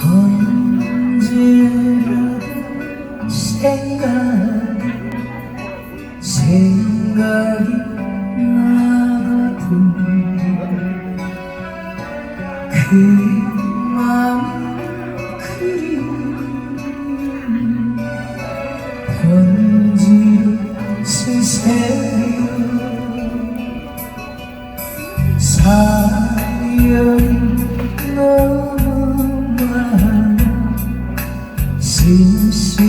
언제라도 생각이 생각이 나거든 그 마음 그리움 편지로 쓰세요 사연이 너 쓸수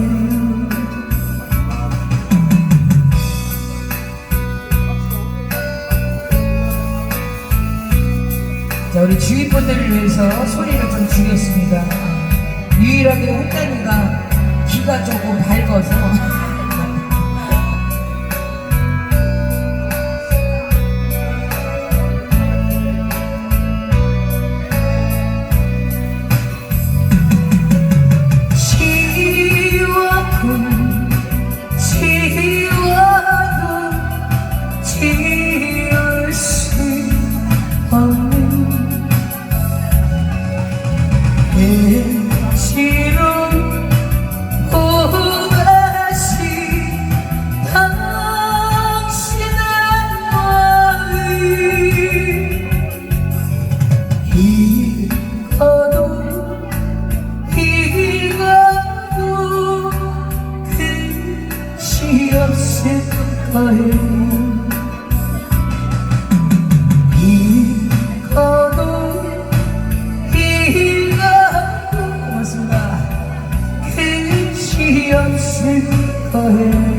자, 우리 주위 분들을 위해서 소리를 좀 줄였습니다. 유일하게 홍단이가 귀가 조금 밝아서 for him.